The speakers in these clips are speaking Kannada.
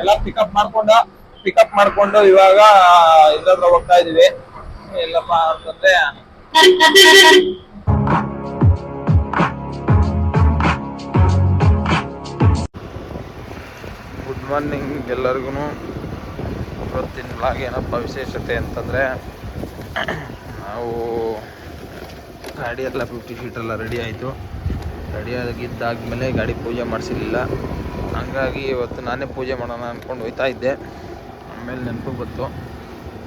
ಎಲ್ಲ ಪಿಕಪ್ ಮಾಡ್ಕೊಂಡ ಪಿಕಪ್ ಮಾಡ್ಕೊಂಡು ಇವಾಗ ಇದ್ರ ಹೋಗ್ತಾ ಇದೀವಿ ಎಲ್ಲಪ್ಪ ಅಂತಂದ್ರೆ ಗುಡ್ ಮಾರ್ನಿಂಗ್ ಎಲ್ಲರಿಗೂ ಇವತ್ತಿನ ಬ್ಲಾಗ್ ಏನಪ್ಪ ವಿಶೇಷತೆ ಅಂತಂದರೆ, ನಾವು ಗಾಡಿ ಎಲ್ಲ ಫಿಫ್ಟಿ ಫೀಟೆಲ್ಲ ರೆಡಿ ಆಯಿತು. ರೆಡಿ ಆಗಿದ್ದಾದ್ಮೇಲೆ ಗಾಡಿ ಪೂಜೆ ಮಾಡಿಸಿರ್ಲಿಲ್ಲ. ಹಂಗಾಗಿ ಇವತ್ತು ನಾನೇ ಪೂಜೆ ಮಾಡೋಣ ಅಂದ್ಕೊಂಡು ಹೋಯ್ತಾ ಇದ್ದೆ. ಆಮೇಲೆ ನೆನಪು ಬಂತು.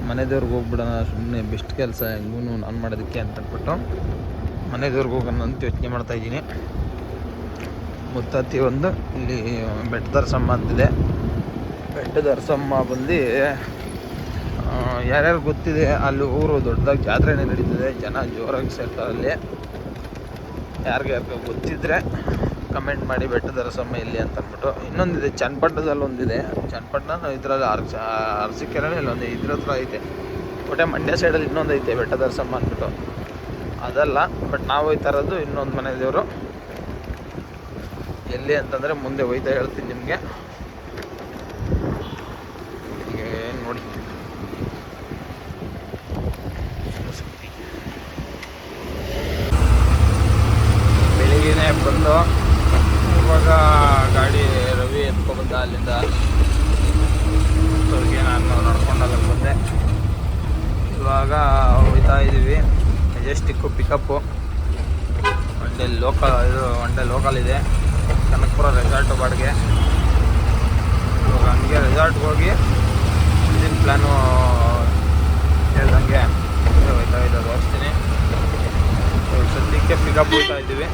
ಮನೆ ದೇವ್ರಿಗೆ ಹೋಗ್ಬಿಡೋಣ ಸುಮ್ಮನೆ ಬೆಸ್ಟ್ ಕೆಲಸ ಹೆಂಗೂ ನಾನು ಮಾಡೋದಕ್ಕೆ ಅಂತ ಅಂದ್ಬಿಟ್ಟು ಮನೆ ದೇವ್ರಿಗೆ ಹೋಗೋಣ ಅಂತ ಯೋಚನೆ ಮಾಡ್ತಾಯಿದ್ದೀನಿ ಮುತ್ತತ್ತಿ ಒಂದು, ಇಲ್ಲಿ ಬೆಟ್ಟದರಸಮ್ಮ ಅಂತಿದೆ. ಬೆಟ್ಟದರಸಮ್ಮ ಬಂದು ಯಾರ್ಯಾರು ಗೊತ್ತಿದೆ, ಅಲ್ಲಿ ಊರು ದೊಡ್ಡದಾಗಿ ಜಾತ್ರೆನೇ ನಡೀತದೆ. ಜನ ಜೋರಾಗಿ ಸೇರ್ತಾರೆ ಅಲ್ಲಿ ಯಾರಿಗೆ ಯಾರಿಗೆ ಗೊತ್ತಿದ್ರೆ ಕಮೆಂಟ್ ಮಾಡಿ ಬೆಟ್ಟದರಸಮ್ಮ ಎಲ್ಲಿ ಅಂತ ಅಂದ್ಬಿಟ್ಟು. ಇನ್ನೊಂದಿದೆ, ಚನ್ನಪಟ್ಟಣದಲ್ಲಿ ಒಂದಿದೆ. ಚನ್ನಪಟ್ಟಣ ಇದ್ರಲ್ಲಿ ಅರ್ಸ ಇಲ್ಲ ಇಲ್ಲೊಂದು ಇದ್ರ ಹತ್ರ ಐತೆ. ಒಟ್ಟೆ ಮಂಡ್ಯ ಸೈಡಲ್ಲಿ ಇನ್ನೊಂದು ಐತೆ ಬೆಟ್ಟದರಸಮ್ಮ ಅಂದ್ಬಿಟ್ಟು. ಅದಲ್ಲ, ಬಟ್ ನಾವು ಹೋಯ್ತಾ ಇರೋದು ಇನ್ನೊಂದು ಮನೆ ದೇವರು. ಎಲ್ಲಿ ಅಂತಂದರೆ ಮುಂದೆ ಹೋಯ್ತಾ ಹೇಳ್ತೀನಿ ನಿಮಗೆ. ನೋಡಿ. ಬಂದು ಗಾಡಿ ರವಿ ಎತ್ಕೊಬಂದ ಅಲ್ಲಿಂದ. ಅವ್ರಿಗೆ ನಾನು ನಡ್ಕೊಂಡು ಅಲ್ಲಿಗೆ ಬಂದೆ. ಇವಾಗ ಹೋಗ್ತಾ ಇದ್ದೀವಿ ಮೆಜೆಸ್ಟಿಕ್ಕು ಪಿಕಪ್ಪು ಒಳ್ಳೆ ಲೋಕಲ್ ಇದು ಒಳ್ಳೆ ಲೋಕಲ್ ಇದೆ. ಕನಕಪುರ ರೆಸಾರ್ಟ್ ಬಾಡಿಗೆ. ಇವಾಗ ಹಂಗೆ ರೆಸಾರ್ಟ್ಗೆ ಹೋಗಿ ಮುಂದಿನ ಪ್ಲ್ಯಾನು ಹೇಳ್ದಂಗೆ. ಹೋಗ್ತಾ ಇದೆ ಹೋಗ್ತೀನಿ. ಸದ್ಯಕ್ಕೆ ಪಿಕಪ್ ಹೋಗ್ತಾ ಇದ್ದೀವಿ.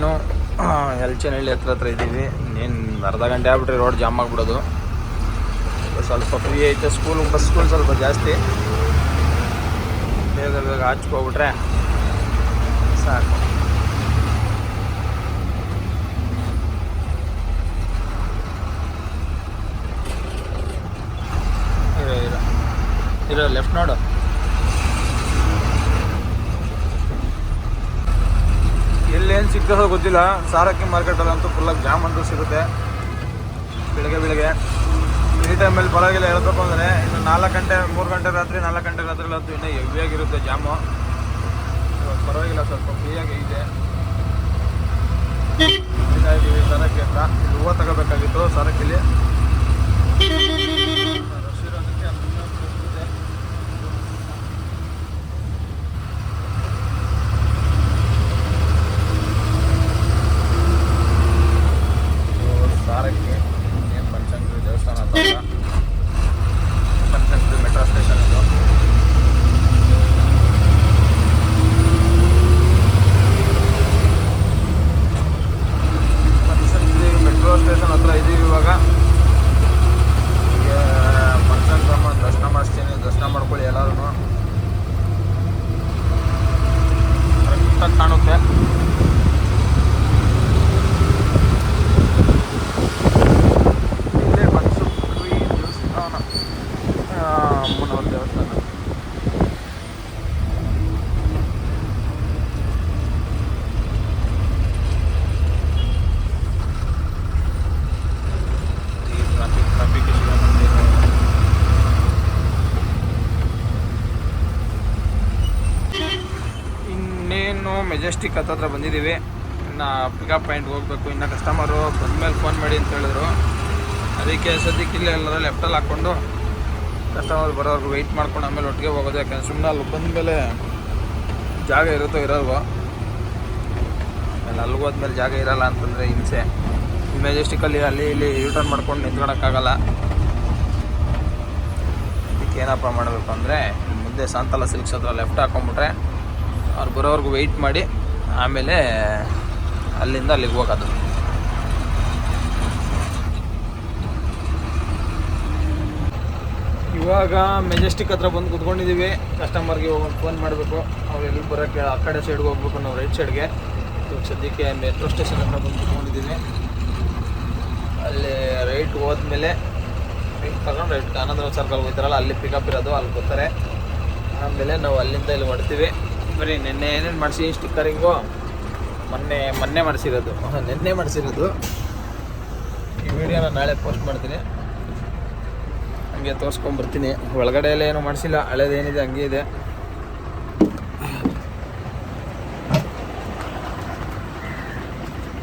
ಇನ್ನೇನು ಎಲ್ಚನಹಳ್ಳಿ ಹತ್ರ ಹತ್ರ ಇದ್ದೀವಿ. ಇನ್ನೇನು ಅರ್ಧ ಗಂಟೆ ಆಗ್ಬಿಟ್ರೆ ರೋಡ್ ಜಾಮ್ ಆಗಿಬಿಡೋದು. ಸ್ವಲ್ಪ ಫ್ರೀ ಐತೆ. ಸ್ಕೂಲ್ ಬಸ್ ಸ್ಕೂಲ್ ಸ್ವಲ್ಪ ಜಾಸ್ತಿ. ಬೇಗ ಬೇಗ ಹಚ್ಕೋಬಿಟ್ರೆ ಸಾಕು. ಇರೋ ಇರೋ. ಇರೋ ಲೆಫ್ಟ್ ನೋಡು. ಸಿಗ್ತದೋ ಗೊತ್ತಿಲ್ಲ. ಸಾರಕ್ಕಿ ಮಾರ್ಕೆಟಲ್ಲಂತೂ ಫುಲ್ಲಾಗಿ ಜಾಮ್ ಅಂತೂ ಸಿಗುತ್ತೆ. ಬೆಳಗ್ಗೆ ಬೆಳಗ್ಗೆ. ಈ ಟೈಮಲ್ಲಿ ಪರವಾಗಿಲ್ಲ ಹೇಳ್ಬೇಕು ಅಂದರೆ ಇನ್ನು ನಾಲ್ಕು ಗಂಟೆ, ಮೂರು ಗಂಟೆ ರಾತ್ರಿ, ನಾಲ್ಕು ಗಂಟೆ ರಾತ್ರಿ ಅಂತೂ ಇನ್ನೂ ಹೆವಿಯಾಗಿರುತ್ತೆ ಜಾಮು ಪರವಾಗಿಲ್ಲ ಸ್ವಲ್ಪ ಫ್ರೀಯಾಗಿ ಇದೆ. ಸಾರಕ್ಕಿ ಅಂತ. ಇಲ್ಲಿ ಹೂವು ತಗೋಬೇಕಾಗಿತ್ತು ಸರಕ್ಕಿಲ್ಲಿ ರಶ್ ಇರೋದಕ್ಕೆ ಅಲ್ಲಿಂದ ಇದೆ. ಇದು ಸಾರಕ್ಕೆ ಏನು ಬನಶಂಕರಿ ದೇವಸ್ಥಾನ ಹತ್ರ ಬನಶಂಕರಿ ಮೆಟ್ರೋ ಸ್ಟೇಷನ್ ಇದು ಬನಶಂಕರಿ ಮೆಟ್ರೋ ಸ್ಟೇಷನ್ ಹತ್ರ ಇದೀವಿ ಇವಾಗ ಹೀಗೆ ಬನಶಂಕರಮ್ಮ ದರ್ಶನ ಮಾಡಿಸ್ತೀನಿ ದರ್ಶನ ಮಾಡ್ಕೊಳ್ಳಿ ಎಲ್ಲರೂ ಕರೆಕ್ಟಾಗಿ ಕಾಣುತ್ತೆ ಇಲ್ಲೇ ಬನಶಂಕರಿ ದೇವಸ್ಥಾನ ಆ, ಅಮ್ಮನವ್ರ ದೇವಸ್ಥಾನ ಈ ಟ್ರಾಫಿಕ್ ಟ್ರಾಫಿಕ್ ಇನ್ನೇನು ಮೆಜೆಸ್ಟಿಕ್ ಹತ್ತತ್ರ ಬಂದಿದ್ದೀವಿ. ಇನ್ನು ಪಿಕಪ್ ಪಾಯಿಂಟ್ಗೆ ಹೋಗಬೇಕು. ಇನ್ನು ಕಸ್ಟಮರು ಬಂದಮೇಲೆ ಫೋನ್ ಮಾಡಿ ಅಂತ ಹೇಳಿದ್ರು. ಅದಕ್ಕೆ ಸದ್ಯಕ್ಕೆ ಇಲ್ಲೇ ಎಲ್ಲರ ಲೆಫ್ಟಲ್ಲಿ ಹಾಕ್ಕೊಂಡು ಕಸ್ಟಮರ್ ಬರೋರ್ಗು ವೆಯ್ಟ್ ಮಾಡ್ಕೊಂಡು ಆಮೇಲೆ ಒಟ್ಟಿಗೆ ಹೋಗೋದು. ಯಾಕಂದ್ರೆ ಸುಮ್ಮನೆ ಅಲ್ಲಿ ಬಂದಮೇಲೆ ಜಾಗ ಇರುತ್ತೋ ಇರೋಲ್ವೋ. ಆಮೇಲೆ ಅಲ್ಲಿಗೆ ಹೋದ್ಮೇಲೆ ಜಾಗ ಇರಲ್ಲ ಅಂತಂದರೆ ಹಿಂಸೆ. ಮೆಜೆಸ್ಟಿಕಲ್ಲಿ ಅಲ್ಲಿ ಇಲ್ಲಿ ರಿಟರ್ನ್ ಮಾಡ್ಕೊಂಡು ನಿಂತ್ಕೊಳೋಕ್ಕಾಗಲ್ಲ. ಅದಕ್ಕೆ ಏನಪ್ಪ ಮಾಡಬೇಕು ಅಂದರೆ, ಮುಂದೆ ಸಾಂತಲ ಸಿಲ್ಕ್ಸ್ ಹತ್ರ ಲೆಫ್ಟ್ ಹಾಕೊಂಡ್ಬಿಟ್ರೆ ಅವ್ರು ಬರೋವರೆಗೂ ವೆಯ್ಟ್ ಮಾಡಿ, ಆಮೇಲೆ ಅಲ್ಲಿಂದ ಅಲ್ಲಿಗೆ ಹೋಗೋದು. ಇವಾಗ ಮೆಜೆಸ್ಟಿಕ್ ಹತ್ರ ಬಂದು ಕುತ್ಕೊಂಡಿದ್ದೀವಿ. ಕಸ್ಟಮರ್ಗೆ ಒಂದು ಫೋನ್ ಮಾಡಬೇಕು. ಅವ್ರು ಎಲ್ಲಿ ಬರೋಕ್ಕೆ, ಆ ಕಡೆ ಸೈಡ್ಗೆ ಹೋಗ್ಬೇಕು ನಾವು ರೈಟ್ ಸೈಡ್ಗೆ ಇವಾಗ ಸದ್ಯಕ್ಕೆ ಮೆಟ್ರೋ ಸ್ಟೇಷನ್ ಹತ್ರ ಬಂದು ಕುತ್ಕೊಂಡಿದ್ದೀವಿ. ಅಲ್ಲಿ ರೈಟ್ ಹೋದ್ಮೇಲೆ ರೈಟ್ ತಗೊಂಡು ರೈಟ್ ಆನಂದ್ರ ಸರ್ಕಲ್ ಹೋಗ್ತಾರಲ್ಲ, ಅಲ್ಲಿ ಪಿಕಪ್ ಇರೋದು, ಅಲ್ಲಿ ಬರ್ತಾರೆ. ಆಮೇಲೆ ನಾವು ಅಲ್ಲಿಂದ ಇಲ್ಲಿ ಹೊಡ್ತೀವಿ ಬರೀ ನಿನ್ನೆ ಏನೇನು ಮಾಡಿಸಿ ಸ್ಟಿಕ್ಕರಿಂಗು ಮೊನ್ನೆ ಮೊನ್ನೆ ಮಾಡಿಸಿರೋದು. ನಿನ್ನೆ ಮಾಡಿಸಿರೋದು. ಈ ವಿಡಿಯೋನ ನಾಳೆ ಪೋಸ್ಟ್ ಮಾಡ್ತೀನಿ. ಹಂಗೆ ತೋರಿಸ್ಕೊಂಬರ್ತೀನಿ ಒಳಗಡೆ ಎಲ್ಲ ಏನು ಮಾಡಿಸಿಲ್ಲ ಹಳೇದೇನಿದೆ ಹಂಗೆ ಇದೆ.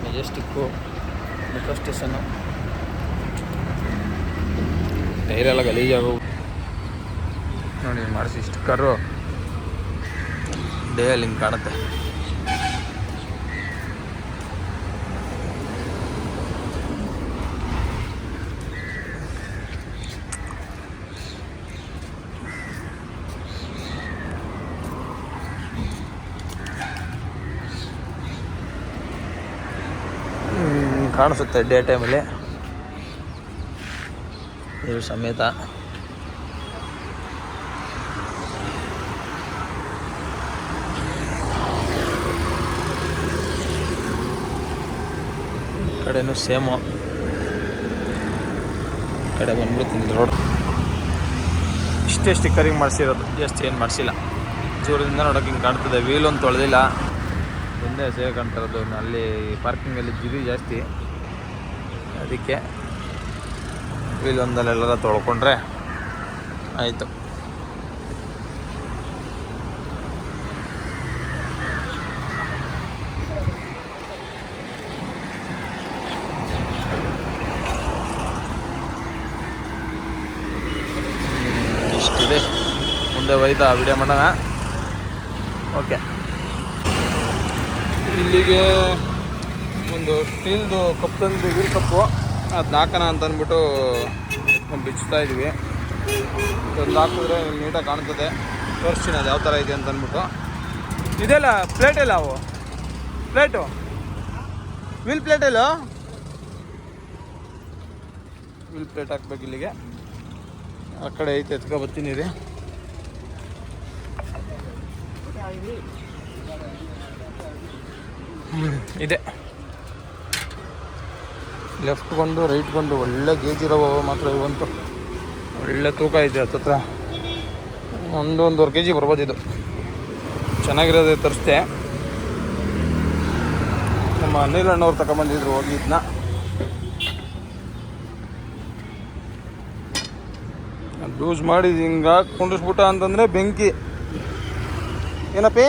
ಮೆಜೆಸ್ಟಿಕ್ಕು ಮೆಟ್ರೋ ಸ್ಟೇಷನ್ನು ಟೈರೆಲ್ಲ ಗಲೀಜಾಗ ನೋಡಿ, ಮಾಡಿಸಿ ಸ್ಟಿಕ್ಕರು ಡೇ ಅಲ್ಲಿ ಹಿಂಗೆ ಕಾಣುತ್ತೆ. ಕಾಣಿಸುತ್ತೆ ಡೇ ಟೈಮಲ್ಲಿ. ಇದು ಸಮೇತ. ಕಡೆನೂ ಸೇಮು. ಕಡೆ ಬಂದ್ಬಿಡ್ತೀನಿ ರೋಡ್ ಇಷ್ಟೇ ಸ್ಟಿಕ್ಕರಿಂಗ್ ಮಾಡಿಸಿರೋದು? ಜಾಸ್ತಿ ಏನು ಮಾಡಿಸಿಲ್ಲ. ಜೋರದಿಂದ ನೋಡೋಕೆ ಹಿಂಗೆ ಕಾಣ್ತದೆ. ವೀಲೊಂದು ತೊಳೆದಿಲ್ಲ. ಒಂದೇ ಸೇವೆ ಕಾಣ್ತಿರೋದು. ಅಲ್ಲಿ ಪಾರ್ಕಿಂಗಲ್ಲಿ ಜಿರಿ ಜಾಸ್ತಿ. ಅದಕ್ಕೆ ವೀಲ್ ಒಂದಲ್ಲೆಲ್ಲ ತೊಳ್ಕೊಂಡ್ರೆ ಆಯಿತು. ಮುಂದೆ ಒಯ್ದ ವಿಡಿಯೋ ಮಾಡೋಣ. ಓಕೆ. ಇಲ್ಲಿಗೆ ಒಂದು ಸ್ಟೀಲ್ದು ಕಪ್ ತಂದು ವೀಲ್ ಕಪ್ಪು ಅದು ಹಾಕೋಣ ಅಂತ ಅಂದ್ಬಿಟ್ಟು ಬಿಚ್ತಾ ಇದ್ವಿ. ಒಂದು ಹಾಕಿದ್ರೆ ನೀಟಾಗಿ ಕಾಣ್ತದೆ. ತೋರಿಸ್ತೀನಿ ಅದು ಯಾವ ಥರ ಇದೆ ಅಂತ ಅಂದ್ಬಿಟ್ಟು ಇದೆಲ್ಲ ಪ್ಲೇಟ್ ಎಲ್ಲ ಅವು? ಪ್ಲೇಟು ವಿಲ್ ಪ್ಲೇಟ್ ಎಲ್ಲ ವಿಲ್ ಪ್ಲೇಟ್ ಹಾಕ್ಬೇಕು ಇಲ್ಲಿಗೆ. ಆ ಕಡೆ ಐತೆ, ಎತ್ಕೊ ಬರ್ತೀನಿ ರೀ. ಇದೆ. ಲೆಫ್ಟ್ ಬಂದು ರೈಟ್ ಬಂದು ಒಳ್ಳೆ ಗೇಜ್ ಇರೋ ಮಾತ್ರ ಇವಂತು. ಒಳ್ಳೆ ತೂಕ ಇದೆ ಹತ್ತತ್ರ ಒಂದು ಒಂದೂವರೆ ಕೆ ಜಿ ಬರ್ಬೋದು ಇದು. ಚೆನ್ನಾಗಿರೋದೆ ತರಿಸ್ದೆ. ನಮ್ಮ ಅನಿಲ್ ಅಣ್ಣವ್ರು ತಗೊಂಬಂದಿದ್ರು ಹೋಗಿ ಇದನ್ನ ಲೂಸ್ ಮಾಡಿ ಹಿಂಗೆ ಕುಂಡಿಸ್ಬಿಟ್ಟ ಅಂತಂದರೆ ಬೆಂಕಿ. ಏನಪ್ಪಿ?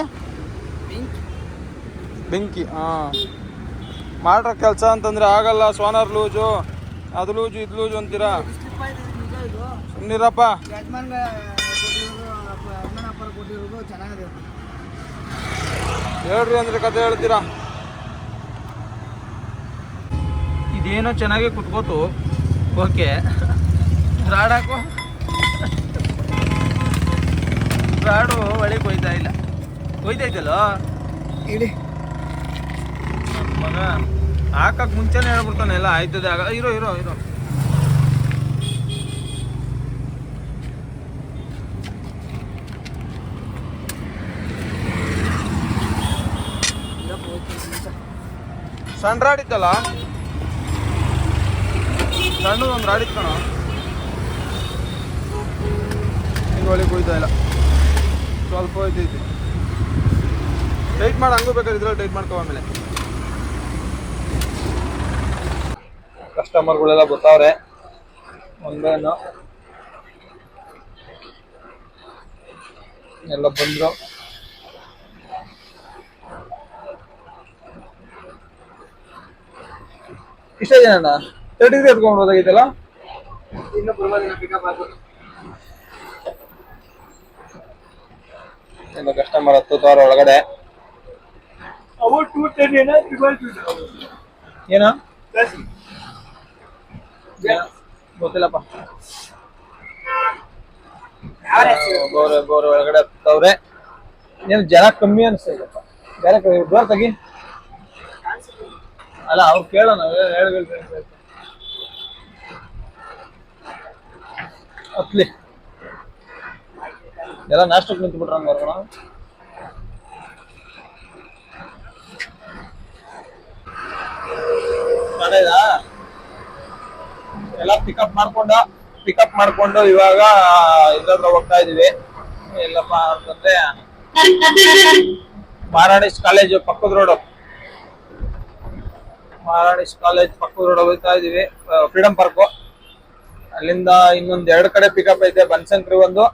ಬೆಂಕಿ. ಹಾಂ. ಮಾಡ್ರ ಕೆಲಸ ಅಂತಂದರೆ ಆಗಲ್ಲ ಸೋನಾರ್ ಲೂಜು ಅದು ಲೂಜು ಇದು ಲೂಜು ಅಂತೀರಾ? ಸುಮ್ಮನಿರಪ್ಪ ಹೇಳ್ರಿ ಅಂದ್ರೆ ಕತೆ ಹೇಳ್ತೀರಾ? ಇದೇನೋ ಚೆನ್ನಾಗಿ ಕುತ್ಕೋತು. ಓಕೆ. ರಾಡಾಕು ಹಾಕು. ರಾಡು ಒಳಗೆ ಕೊಯ್ತಾ ಇಲ್ಲ. ಕೊಯ್ತೈತಲ್ಲೋ ಇಡಿ. ಮಗ ಹಾಕಕ್ ಮುಂಚೆನೆ ಹೇಳ್ಬಿಡ್ತಾನೆ ಎಲ್ಲ ಆಯ್ತದೆ. ಆಗ ಇರೋ ಇರೋ ಇರೋ. ಸಣ್ಣ ರಾಡ್ ಇತ್ತಲ್ಲ ಸಣ್ಣ ಒಂದು ರಾಡಿತ್ತು ಕಣ. ಹಿಂಗೆ ಒಳಗೆ ಕುಯ್ತಾ ಇಲ್ಲ. ಸ್ವಲ್ಪ ಹೋಯ್ತೈತಿ ಟೈಟ್ ಮಾಡಿ ಹಂಗೂ ಬೇಕಾದ್ರೆ ಇದ್ರಲ್ಲಿ ಟೈಟ್ ಮಾಡ್ಕೋ ಆಮೇಲೆ. ಕಸ್ಟಮರ್ಗಳೆಲ್ಲ ಬರ್ತಾವ್ರೆ. ಒಂದೇನು. ಎಲ್ಲ ಬಂದ್ರು. ಇಷ್ಟ ಜನ ತರ್ಟಿ ಡಿಗ್ರಿ ಎತ್ಕೊಂಡ್ಬೋದಾಗಿತ್ತಲ್ಲ ಇನ್ನು ಪರವಾಗಿಲ್ಲ ಪಿಕಪ್ ಆಗ್ಬೋದು ಎಲ್ಲ ಕಸ್ಟಮರ್ ಹತ್ತುತ್ತವ್ರ ಒಳಗಡೆ. ಅವು ಟೂ ಟೆನ್ ಏನ? ತ್ರಿಬಲ್ ಟೂ ಏನ ಗೊತ್ತಿಲ್ಲಪ್ಪ. ಬೋರ್ ಬೋರ್ ಒಳಗಡೆ ತವ್ರೆ ಏನು ಜನ ಕಮ್ಮಿ ಅನಿಸ್ತೈತಪ್ಪ ಜನ ಡೋರ್ ತೆಗಿ. ಅಲ್ಲ ಅವ್ರು ಕೇಳೋಣ ಹೇಳ್ಬೇಕು ಹತ್ಲಿ ಎಲ್ಲ ನಾಷ್ಟಕ್ಕೆ ನಿಂತು ಬಿಟ್ರಂಗ ಹೊರಗಣ ಎಲ್ಲ ಪಿಕಪ್ ಮಾಡ್ಕೊಂಡು ಪಿಕಪ್ ಮಾಡ್ಕೊಂಡು ಇವಾಗ ಇಲ್ಲದ್ರ ಹೋಗ್ತಾ ಇದೀವಿ ಎಲ್ಲಪ್ಪ ಅಂತಂದ್ರೆ, ಮಾರಾಣಿಸ್ ಕಾಲೇಜು ಪಕ್ಕದ ರೋಡು ಮಹಾರಾಣಿಸ್ ಕಾಲೇಜ್ ಪಕ್ಕದ ರೋಡ್ ಹೋಗ್ತಾ ಇದೀವಿ ಫ್ರೀಡಮ್ ಪಾರ್ಕ್ ಅಲ್ಲಿಂದ ಇನ್ನೊಂದ್ ಎರಡು ಕಡೆ ಪಿಕಪ್ ಐತೆ ಬನ್ಸಂಕ್ರಿ ಒಂದು.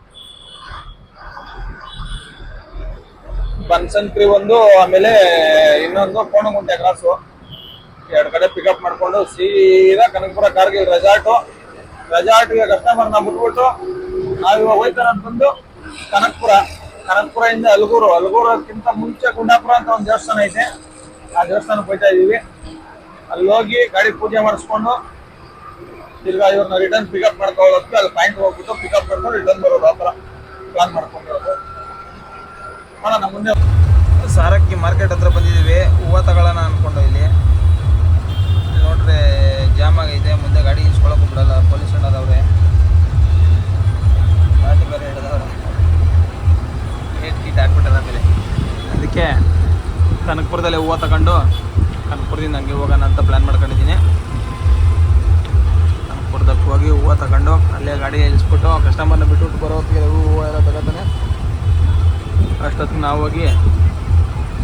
ಬನ್ಸಂಕ್ರಿ ಒಂದು, ಆಮೇಲೆ ಇನ್ನೊಂದು ಕೋಣಗುಂಟೆ ಕ್ರಾಸು ಎರಡು ಕಡೆ ಪಿಕಪ್ ಮಾಡ್ಕೊಂಡು ಸೀದಾ ಕನಕಪುರ ಕಾರ್ಗಿಲ್ ರೆಸಾರ್ಟು ರೆಸಾರ್ಟ್ಗೆ ಕಸ್ಟಮರ್ನ ಬಿಟ್ಬಿಟ್ಟು ನಾವಿವಾಗ ಹೋಯ್ತಾರ ಅಂತ ಬಂದು ಕನಕಪುರ. ಕನಕಪುರ ಇಂದ ಅಲ್ಗೂರು. ಅಲ್ಗೂರಕ್ಕಿಂತ ಮುಂಚೆ ಗುಂಡಾಪುರ ಅಂತ ಒಂದು ದೇವಸ್ಥಾನ ಐತೆ. ಆ ದೇವಸ್ಥಾನಕ್ಕೆ ಹೋಯ್ತಾ ಇದ್ದೀವಿ. ಅಲ್ಲಿ ಹೋಗಿ ಗಾಡಿ ಪೂಜೆ ಮಾಡಿಸ್ಕೊಂಡು ತಿರ್ಗಾ ಇವ್ರನ್ನ ರಿಟರ್ನ್ ಪಿಕಪ್ ಮಾಡ್ಕೊಳ್ಳೋದಕ್ಕೆ ಅಲ್ಲಿ ಪಾಯಿಂಟ್ ಹೋಗ್ಬಿಟ್ಟು ಪಿಕಪ್ ಮಾಡ್ಕೊಂಡು ರಿಟರ್ನ್ ಬರೋದು ಆ ಥರ ಪ್ಲಾನ್ ಮಾಡ್ಕೊಂಡಿರೋದು ನಮ್ಮ ಮುಂದೆ. ಸಾರಕ್ಕಿ ಮಾರ್ಕೆಟ್ ಹತ್ರ ಬಂದಿದ್ದೀವಿ. ಹೂವು ತಗೊಳ್ಳೋಣ ಅನ್ಕೊಂಡು ಇಲ್ಲಿ ನೋಡ್ರೆ ಜಾಮ್ ಆಗೈತೆ ಮುಂದೆ ಗಾಡಿ ಇಸ್ಕೊಳಕ್ಕೂ ಬಿಡಲ್ಲ ಪೊಲೀಸ್ ಅಣ್ಣದವ್ರೆ ಗಾಡಿ ಬೇರೆ ಹಿಡಿದವ್ರೆ. ಗೇಟ್ ಗೀಟ್ ಹಾಕ್ಬಿಟ್ಟಲ್ಲ ಮೇಲೆ ಅದಕ್ಕೆ ಕನಕಪುರದಲ್ಲೇ ಹೂವು ತಗೊಂಡು ಕನಕಪುರದಿಂದ ಹಂಗೆ ಹೋಗೋಣ ಅಂತ ಪ್ಲ್ಯಾನ್ ಮಾಡ್ಕೊಂಡಿದ್ದೀನಿ. ಕನಕಪುರದಕ್ಕೆ ಹೋಗಿ ಹೂವು ತಗೊಂಡು ಅಲ್ಲೇ ಗಾಡಿ ಇಳಿಸ್ಬಿಟ್ಟು ಕಸ್ಟಮರ್ನ ಬಿಟ್ಟು ಬರೋ ಹೊತ್ತಿಗೆ ಹೂವು ಎಲ್ಲ ತಗೋತಾನೆ. ಅಷ್ಟೊತ್ತಿಗೆ ನಾವು ಹೋಗಿ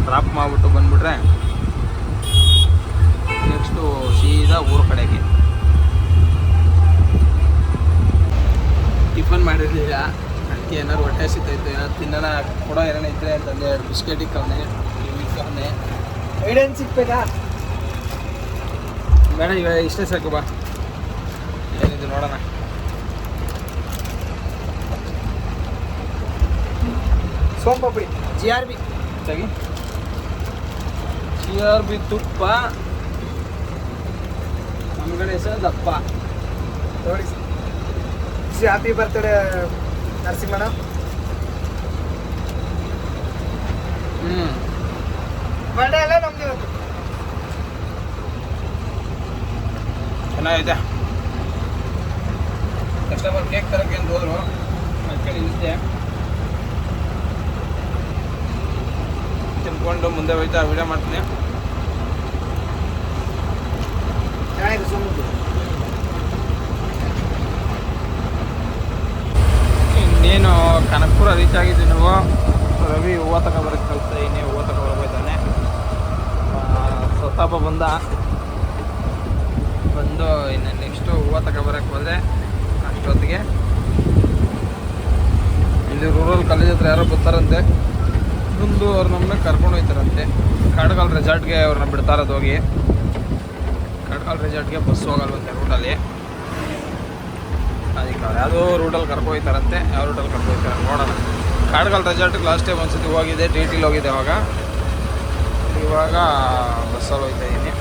ಡ್ರಾಪ್ ಮಾಡಿಬಿಟ್ಟು ಬಂದ್ಬಿಟ್ರೆ ನೆಕ್ಸ್ಟು ಸೀದಾ ಊರ ಕಡೆಗೆ. ಟಿಫನ್ ಮಾಡಿರಲಿಲ್ಲ. ಅದಕ್ಕೆ ಏನಾದ್ರು ಹೊಟ್ಟೆ ಸಿಗ್ತಾಯಿತ್ತು ಏನಾದ್ರು ತಿನ್ನೋಣ, ಕೊಡೋ ಏನಾರ ಇದ್ರೆ ಅಂತಂದೆ ಎರಡು ಬಿಸ್ಕೆಟ್ ಇಕ್ಕವನೆ ಇಕ್ಕವನೆ ಗೈಡೆನ್ಸ್ ಸಿಕ್ಬೇಕಾ ಬೇಡ ಇವಾಗ ಇಷ್ಟೇ ಸಾಕು, ಬಾ. ಏನಿದೆ ನೋಡೋಣ. ಸೋಂಪಾಪುಡಿ, ಜಿ ಆರ್ ಬಿ. ಹೆಚ್ಚಾಗಿ ಸಿ ಆರ್ ಬಿ ತುಪ್ಪ. ಕಡೆ ಹೆಸರು ದಪ್ಪ ನೋಡಿ. ಸಿ ಹ್ಯಾಪಿ ಬರ್ತ್ಡೇ ನರಸಿಂಹಣ್ಣ. ಹ್ಞೂ ಬರ್ಡೇ ಅಲ್ಲ ನಮ್ದು ಇವತ್ತು. ಚೆನ್ನಾಗಿದೆ. ಕಸ್ಟಮರ್ ಕೇಕ್ ತರಕ್ಕೆ ಅಂತ ಹೋದ್ರು? ಅದಕ್ಕೆ ನಿಂತೆ ತಿನ್ಕೊಂಡು ಮುಂದೆ ಹೋಯ್ತಾ ವಿಡಿಯೋ ಮಾಡ್ತೀನಿ ಚೆನ್ನಾಗಿದೆ ಸೋಮದ್ದು ಇನ್ನೇನು ಕನಕಪುರ ರೀಚ್ ಆಗಿದ್ವಿ ನಾವು. ರವಿ ಹೂವು ತಗೊಬರಕ್ಕೆ ಕಲಿತ ಇನ್ನೇ ಹೂವು ತಗೊಬರ್ಬೋದಾನೆ ಸ್ವತಾಪ ಬಂದ. ಬಂದು ಇನ್ನು ನೆಕ್ಸ್ಟು ಹೂವು ತಗೊಬರಕ್ಕೆ ಹೋದರೆ ಅಷ್ಟೊತ್ತಿಗೆ. ಇಲ್ಲಿ ರೂರಲ್ ಕಾಲೇಜ್ ಹತ್ರ ಯಾರೋ ಬರ್ತಾರಂತೆ. ಮುಂದೆ ಅವ್ರು ನಮ್ಮನ್ನ ಕರ್ಕೊಂಡು ಹೋಗ್ತಾರಂತೆ. ಕಾಡುಗಾಲ್ ರೆಸಾರ್ಟ್ಗೆ ಅವ್ರನ್ನ ಬಿಡ್ತಾರದು ಹೋಗಿ ಕಾಡ್ಗಾಲ್ ರೆಸಾರ್ಟ್ಗೆ ಬಸ್ ಹೋಗಲ್ವಂತೆ ರೂಟಲ್ಲಿ ಅದಕ್ಕೆ ಅವ್ರು ಯಾವುದೋ ರೂಟಲ್ಲಿ ಕರ್ಕೊಯ್ತಾರಂತೆ ಯಾವ ರೂಟಲ್ಲಿ ಕರ್ಕೊಯ್ತಾರೆ ನೋಡೋಣ. ಕಾಡ್ಗಾಲ್ ರೆಸಾರ್ಟ್ಗೆ ಲಾಸ್ಟ್ ಟೈಮ್ ಒಂದ್ಸತಿ ಹೋಗಿದೆ ಟಿ ಟಿಲಿ ಹೋಗಿದೆ ಅವಾಗ. ಇವಾಗ ಬಸ್ಸಲ್ಲಿ ಹೋಗ್ತಾ ಇದ್ದೀನಿ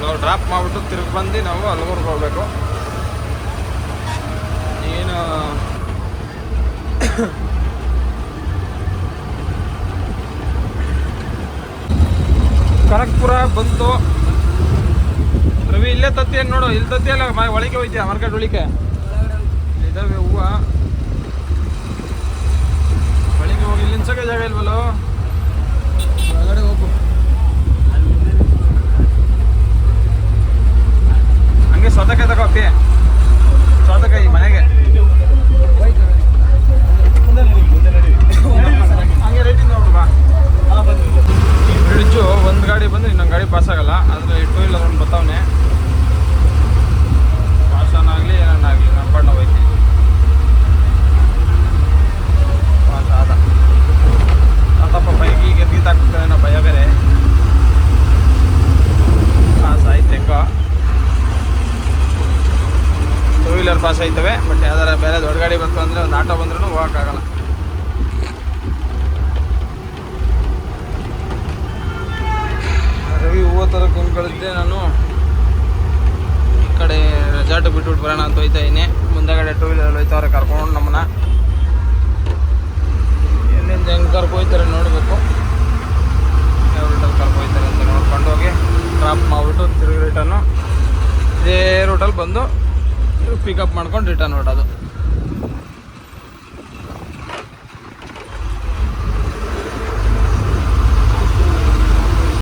ನಾವು ಡ್ರಾಪ್ ಮಾಡಿಬಿಟ್ಟು ತಿರುಗಿ ಬಂದು ನಾವು ಅಲ್ಗೂರ್ಗೆ ಹೋಗ್ಬೇಕು. ಏನು? ಕನಕ್ಪುರ ಬಂತು ರವಿ ಇಲ್ಲೇ ತತ್ತಿ ಏನು ನೋಡು ಇಲ್ಲಿ ತತ್ತಿ ಅಲ್ಲ ಒಳಗೆ ಹೋಯ್ತೀಯ ಮಾರ್ಕೆಟ್ ಒಳಿಕೆ ಇದಾವೆ ಹೂವು ಒಳಗೆ ಹೋಗಿ ಇಲ್ಲಿ ನಿಲ್ಸಕ್ಕೆ ಜಾಗ ಇಲ್ವಲ್ಲೋ ಒಳಗಡೆ ಹೋಗು ಹಂಗೆ ಸೌತೆಕಾಯಿ ತಗೋ ಅಪ್ಪಿ ಸೌತೆಕಾಯಿ ಮನೆಗೆ ಹಂಗೆ ರೇಟಿಂದ ನೋಡು ಬಾ ಬ್ರಿಡ್ಜು ಒಂದು ಗಾಡಿ ಬಂದ್ರೆ ಇನ್ನೊಂದು ಗಾಡಿ ಪಾಸ್ ಆಗಲ್ಲ ಆದರೆ ಟೂ ವೀಲರ್ ಒಂದು ಬರ್ತಾವನೆ ಪಾಸನಾಗಲಿ ಏನಾಗಲಿ ನಂಬಣ್ಣ ಹೋಯ್ತೀನಿ ಪಾಸ್ ಆದ ಅದಪ್ಪ ಬೈಕಿಗೆ ಗೀತಾಕ್ಬಿಡ್ತಾನೆ ಭಯ ಬೇರೆ ಪಾಸ್ ಆಯ್ತು ಹೆಂಗೋ ಟೂ ವೀಲರ್ ಪಾಸ್ ಆಯ್ತವೆ ಬಟ್ ಯಾವ್ದಾರ ಬೇರೆ ದೊಡ್ಡ ಗಾಡಿ ಬಂತು ಅಂದರೆ ಒಂದು ಆಟೋ ಬಂದ್ರೂ ಹೋಗೋಕ್ಕಾಗಲ್ಲ ರವಿ ಹೂವು ತರಕ್ಕೆ ಅಂದ್ಕೊಂಡಿದ್ದೆ ನಾನು ಈ ಕಡೆ ರೆಸಾರ್ಟ್ ಬಿಟ್ಬಿಟ್ಟು ಬರೋಣ ಅಂತ ಹೋಯ್ತಾ ಇದ್ದೀನಿ ಮುಂದೆಗಡೆ ಟೂ ವೀಲರ್ ಹೋಯ್ತವ್ರೆ, ಕರ್ಕೊಂಡು ನಮ್ಮನ್ನ. ಎಲ್ಲಿಂದ ಹೆಂಗೆ ಕರ್ಕೋಯ್ತಾರೆ ನೋಡಬೇಕು. ರೂಟಲ್ಲಿ ಕರ್ಕೊ ಹೋಯ್ತಾರೆ ಅಂತ ನೋಡ್ಕೊಂಡು ಹೋಗಿ ಡ್ರಾಪ್ ಮಾಡಿಬಿಟ್ಟು ತಿರುಗಿ ರಿಟರ್ನು ಇದೇ ರೂಟಲ್ಲಿ ಬಂದು ಪಿಕಪ್ ಮಾಡ್ಕೊಂಡು ರಿಟರ್ನ್ ಹೊರಡೋದು